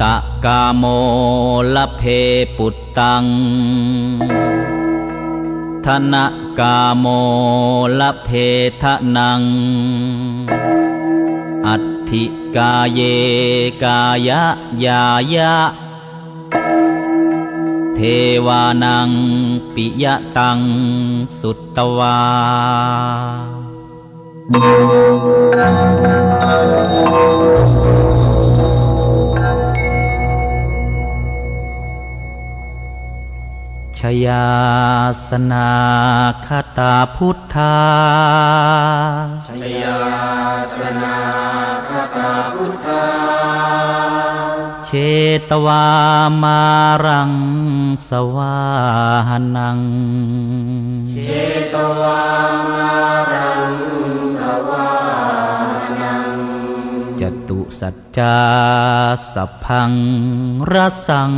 ตะกาโมละเพปุตตัง ธนกาโมละเพทะนัง อัตถิกาเยกายะยายะ เทวานังปิยะตังสุตตวา ยาสนาคตาพุทธาชยาสนาคตาพุทธา เชตวามารังสวาหนัง เชตวามารังสวานัง จตุสัจจาสัพพังรสัง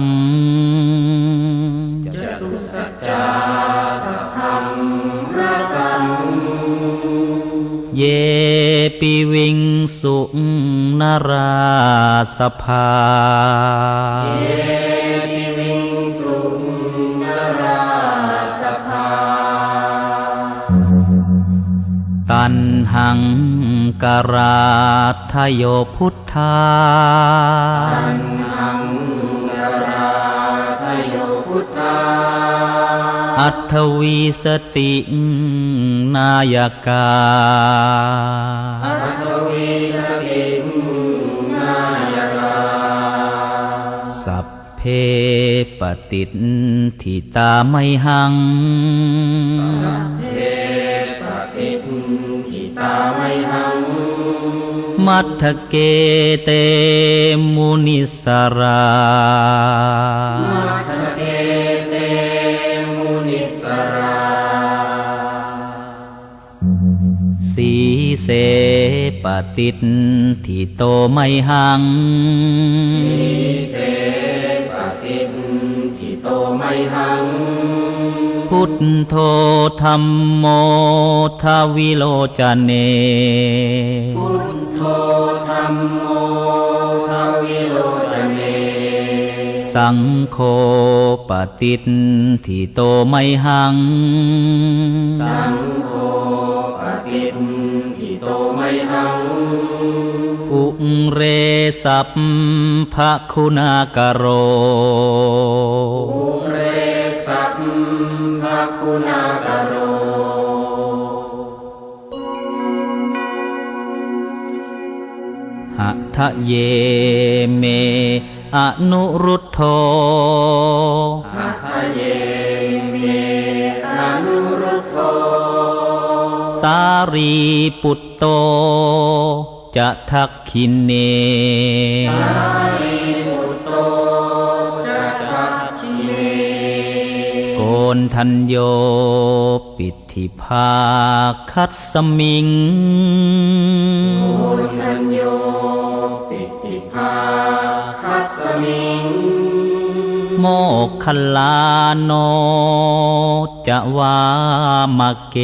จตุสัจจสังระสังมเยปิวิงสุนราสภา เยปิวิงสุนราสภา ตันหังกราทโยพุทธาตัน อัตถวีสตินายกา อัตถวีสตินายกา สัพเพปฏิทธิตาไมหัง มัทเกเตมุนิสรา ปฏิทิโตไมหังสีเสปฏิทิโตไมหัง พุทโธธรรมโมทวิโลจเน พุทโธธรรมโมทวิโลจเน สังโฆปฏิทธิโตไมหัง สังโฆปฏิท อุเรสัพพะคุณากโรอุเรสัพพะคุณากโรหัทะเยเมอนุรุทโธหัทะเย สารีปุตโต จะทักขินเน สารีปุตโต จะทักขินเน โกนทันโย ปิธิภาคัดสมิง โกนทันโย กขลาโนจะวามะเก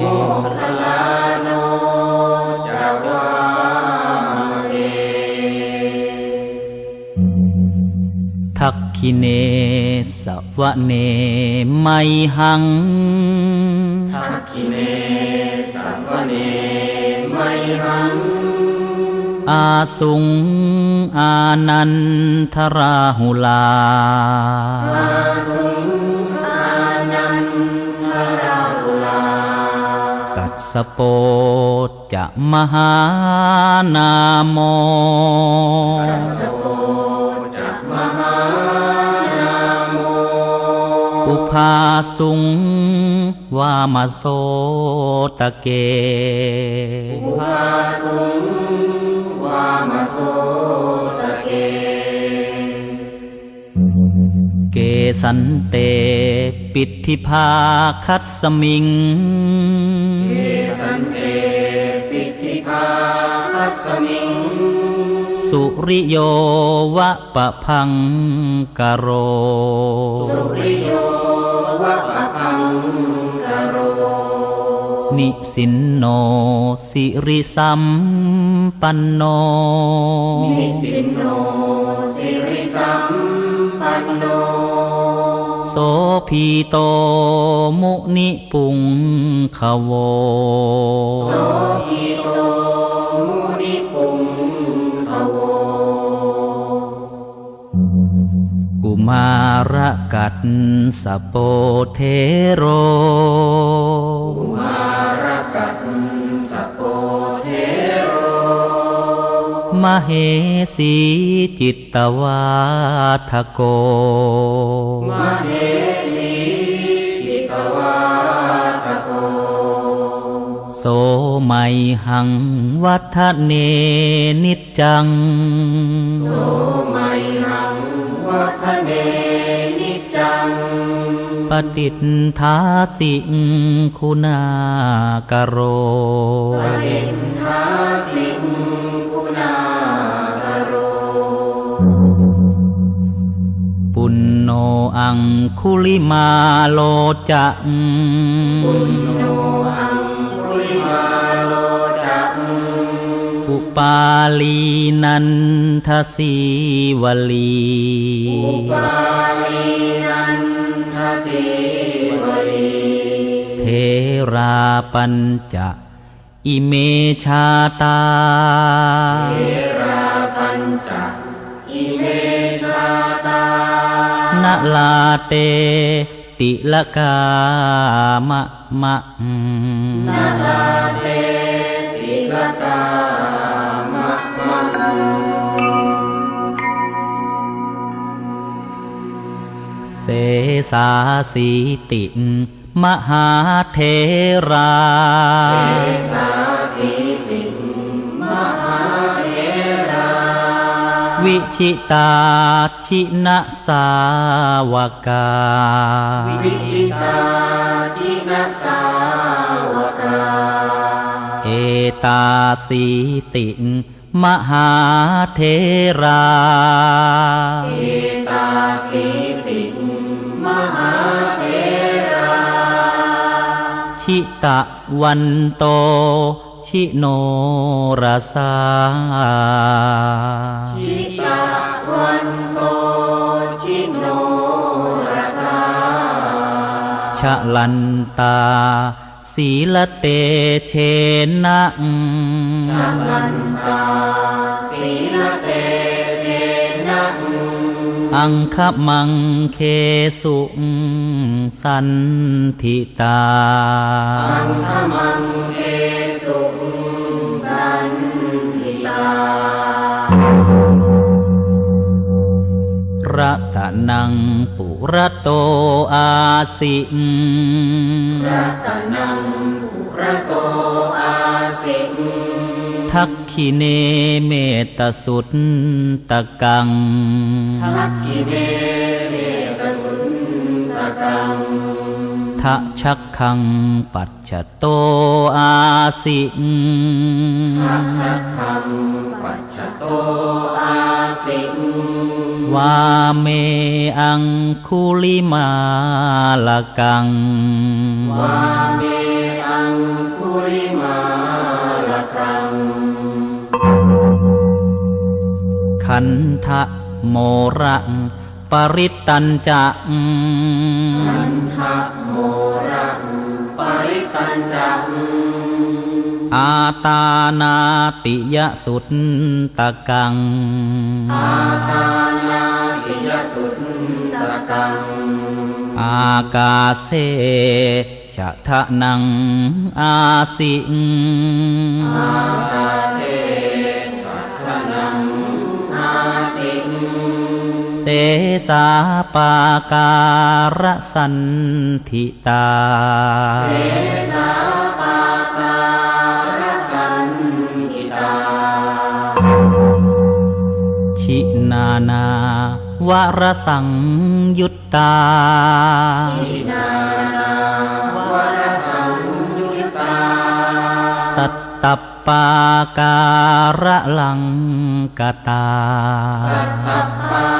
โมกขลาโนจะวามะเกทักขิเนสวะเนไมหัง ทักขิเนสวะเนไมหัง อาสุง อานันทราหุลาอาสุงอานันทราหุลา กัสสโปจะมหานามโมกัสสโปจะมหานามโมอุพภาสุงวามาโสตะเก เกสันเต ปิทธิภาคัสสมิง สุริโยวะปะพังกะโร สุริโย นิสินโน สิริสัมปันโน นิสินโน สิริสัมปันโน โสพีโต มุนิปุงขโวกุ มารกัตสโปเทโรกุมารกัตสโปเทโร มเหสีจิตตวาทโก มเหสีจิตตวาทโก โสไมหังวัฒเนนิจจัง ปฏิทธาสิงคุณากโร ปฏิทาสิงคุณากโร ปุณโนอังคุลิมาโลจังปุณโนอัง อุปาลีนันทสีวลี เทราปัญจะอิเมชาตา เทราปัญจะอิเมชาตานลาเตติละกามะมะนลาเตติละกา เสสาสีติงมหาเทรา วิชิตาชินะสาวกา วิชิตาชินะสาวกา เอตาสีติงมหาเทรา ชิตะวันโต ชิโนราสาชิตะวันโต ชิโนราสาชะลันตาศีลเตเชนะชะลันตาศีลเตเชนะ อังคมังเคสุสันทิตา อังคมังเคสุสันทิตา รัตนังปุระโตอาสิงรัตนังปุระโตอาสิงทัก ขิเนเมตสุตตะกังทักขิเนเมตสุตตะกังทะชักขังปัจจโตอาสิงทะชักขังปัจจโตอาสิงวาเมอังคุลิมาลกังวาเมอังคุลิมา ขันทะโมระปริตตัญจะขันทะโมระปริตตัญจะอาตานาติยสุตตะกัง อาตานาติยสุตตะกัง อากาเสชะทะนังอาสิง อากาเส ชะทะนังอาสิงเสสาปาการะสันทิตา ชินานาวรสังยุตตาสัตตปปาการะลังกตาวา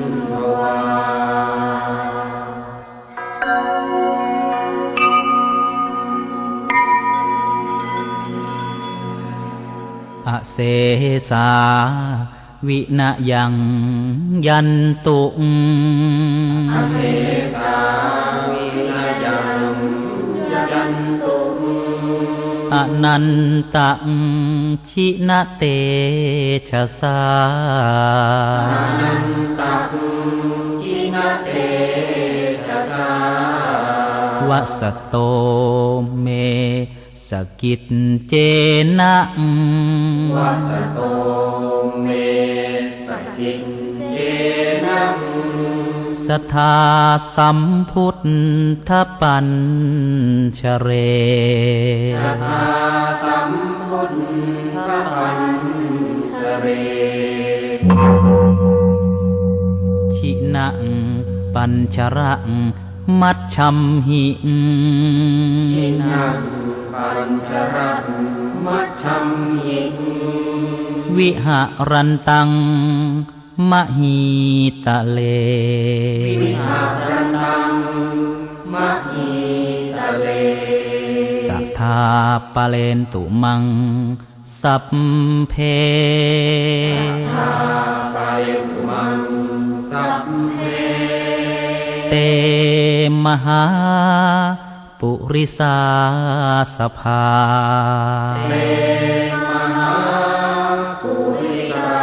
เสสาวินะยังยันตุงอเสสาวินะยังยันตุอนันตังชินะเตชะสาอนันตังชินะเตชะสาวสโตเม สกิจเจนะวัสโตเมสกิจเจนะสทาสัมพุทธปัญชเรสทาสัมพุทธปัญชเร ชินังปัญชรังมัชชัมหิชินัง ปัญชรังมัชชัมหิวิหารันตังมหิตะเล วิหารันตังมหิตะเล สัทธาปะเลนตุมัง สัพเพเตมหา ปุริสาสภาเตมหาปุริสา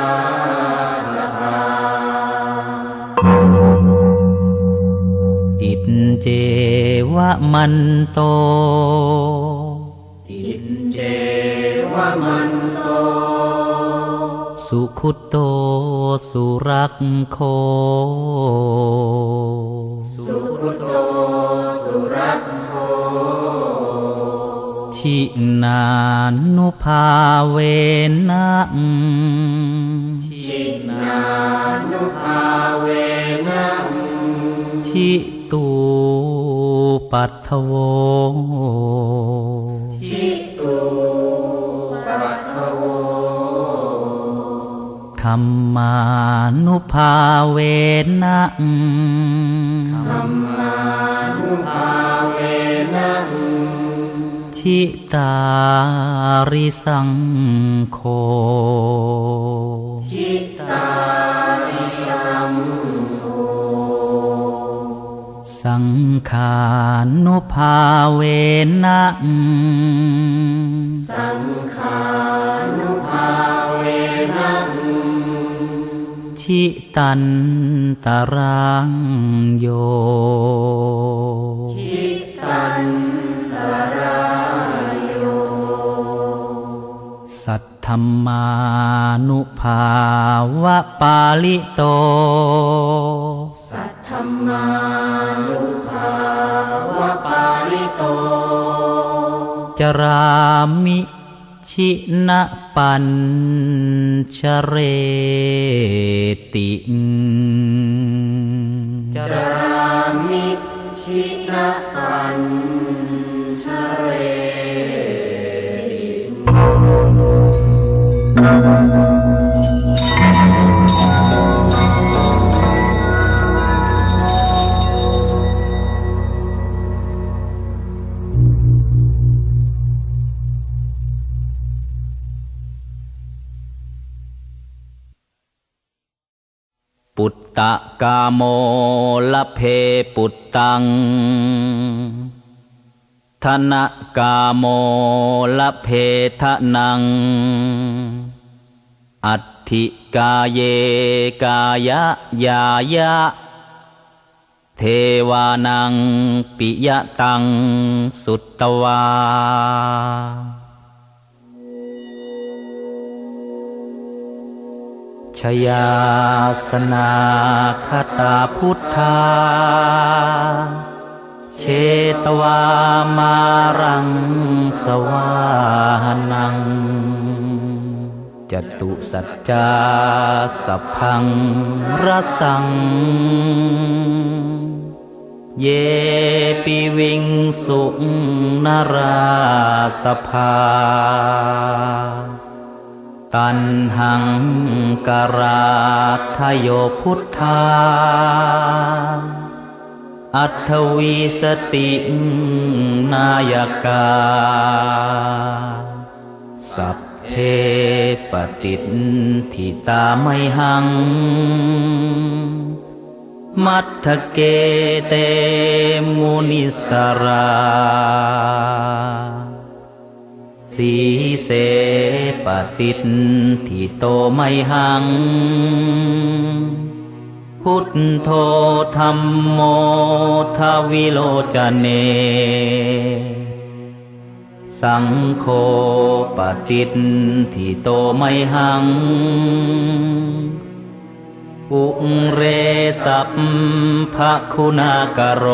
สภา อินเจวะมันโต อินเจวะมันโต สุขุโตสุรักโค สุขุโต ชินานุภาเวนะชินานุภาเวนะชิตูปัทธโวชิตูปัทธโวธรรมานุภาเวนะธรรมานุภาเวนะ ชิตาริสังโฆชิตาริสังโฆสังขานุภาเวนะสังขานุภาเวนะชิตันตรังโยชิ สัทธมมานุภาวะปาลิโต สัทธมมานุภาวะปาลิโต จรามิชินะปัญชเรติจรามิชินะปัญชเร ปุตตะกาโมลเพปุตตัง ธนกาโมลเพทะนัง อัตถิกาเยกายะยายะ เทวานังปิยะตังสุตตวาชยาสนาคตาพุทธา เชตวามารังสวานัง จตุสัจจาสัพพังรสัง เยปิวิงสุนราสภา ตันหังกราทโยพุทธา อัทวีสตินายกา สัพ เพปฏิทิตาไมหัง มัทธเกเตมุนิสราสีเสปฏิทิโตไมหัง พุทโธธรรมโมทวิโลจเน สังโฆปฏิทิโตไมหัง อุเรสัพพะคุณากโร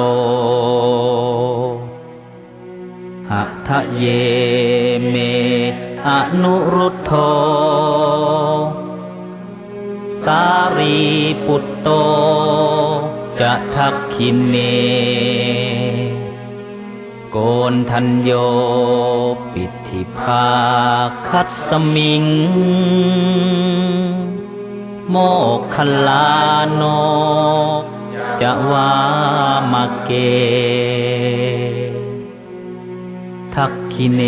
หัตถเยเม อนุรุทโธสารีปุตโตจะทักขินเน โกนทัญโย ปิธิภาคัสมิง โมกขลานโนจะวามเก ทักขิเน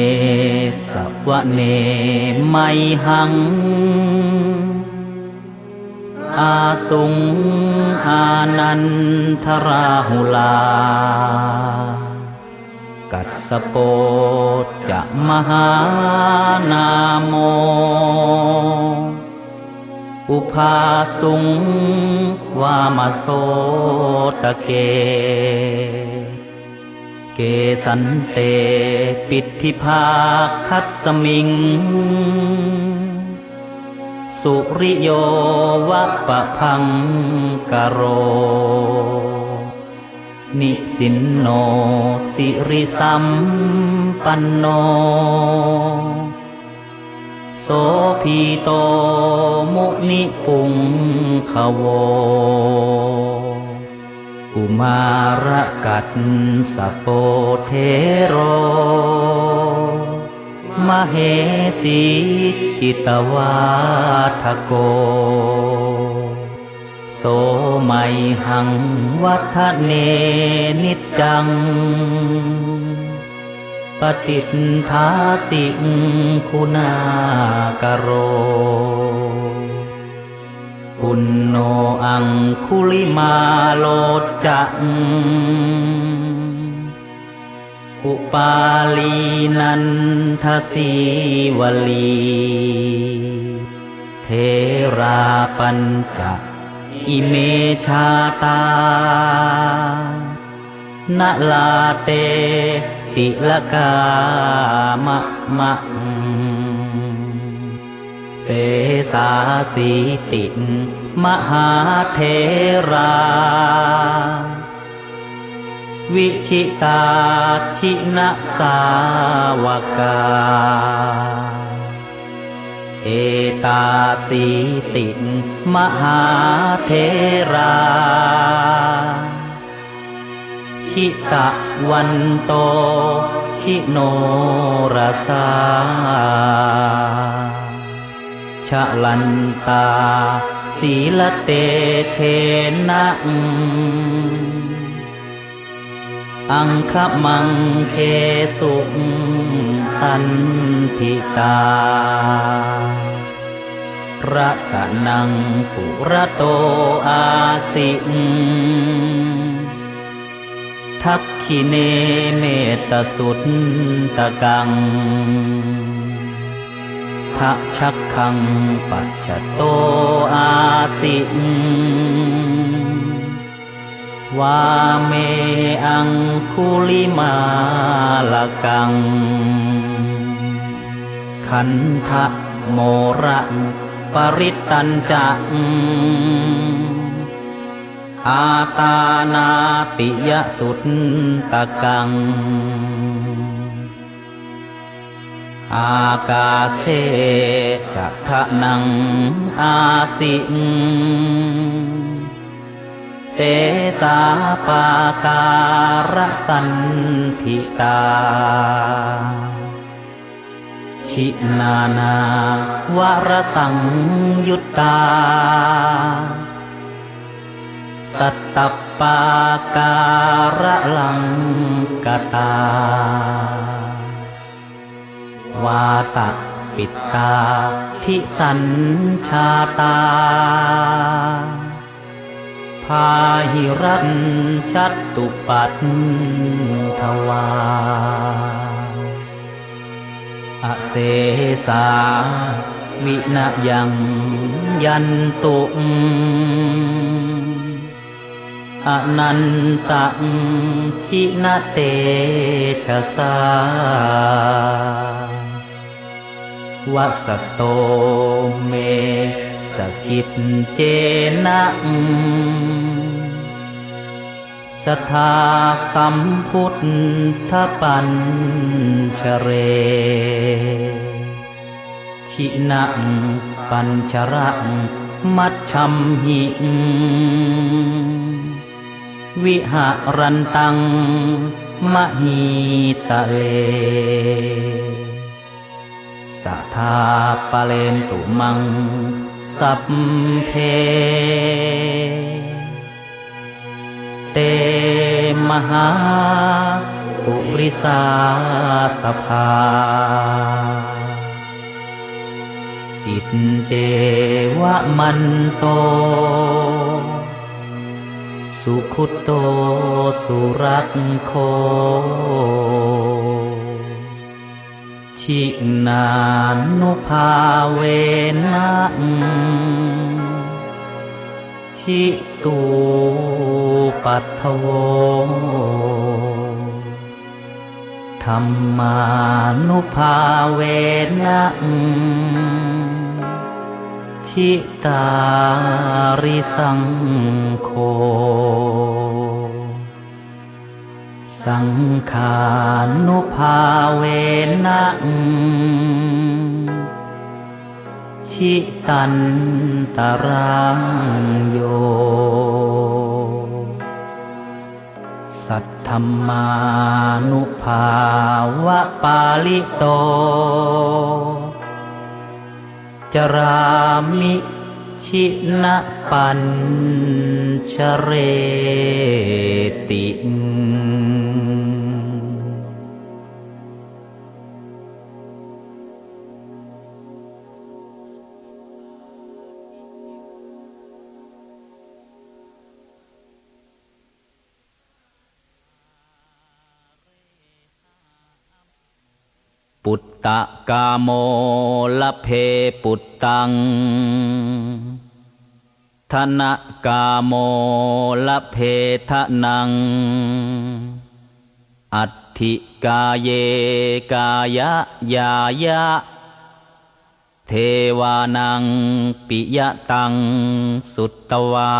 สวะเนไมหัง อาสุงอานันทราหุลา กัสสโปจะมหานาโม อุภาสุงวามาโสตะเก เกสันเตปิธิภาคัสสมิง สุริโยวะปะพังกโร นิสินโน สิริสัมปันโน โสพีโต มุนิปุงขโวกุมารกัตสโปเทโร มเหสีจิตวาทโก ไมหังวัฒเนนิจจัง ปฏิทาสิงคุณากโร ปุณโนอังคุลิมาโลจังอุปาลีนันทสีวลี เทราปัญจ อิเมชาตานาลาเต ติลกามะมะเสสาสีติมหาเทรา วิชิตาชินะสาวกา เอตาสีติมหาเทรา ชิตะวันโต ชิโนรสาชะลันตา ศีลเตเชนะ อังคมังเคสุสันทิตาระตะนังปุระโตอาสิงทักขคิเนเมตสุตตะกังทะชักขังปัจจโตอาสิง วาเมอังคุลิมาลกัง ขันทะโมระปริตันจังอาตานาปิยสุตตะกัง อากาเสจักทะนังอาสิง เสสาปาการสันทิกา ชินานาวรสังยุตตา สัตตปาการะลังกตา วาตะปิตาทิสัญชาตา พาหิรันชัตตุปัตถวา อเสสาวินยังยันตุอนันตังชินะเตชะสาวัสโตเม สกิจเจนะสทาสัมพุทธปัญชเร ชินังปัญชรังมัชชัมหิวิหารันตังมหิตะเลสัทธาปะเลนตุมัง สัพเพ เตมหาปุริสาสภา อิตเจวะมันโต สุขุตโตสุรักโค ชินานุภาเวนะชิตูปัทโวธรรมานุภาเวนะชิตาริสังโฆ สังขานุภาเวนะชิตันตรังโย สัทธมมานุภาวะปาลิโต จรามิ ชินะปัญชเรติปุตตะกาโมละเพปุตตัง ธนกาโมละเพทะนัง อัตถิกาเยกายะยายะ เทวานังปิยะตังสุตตวา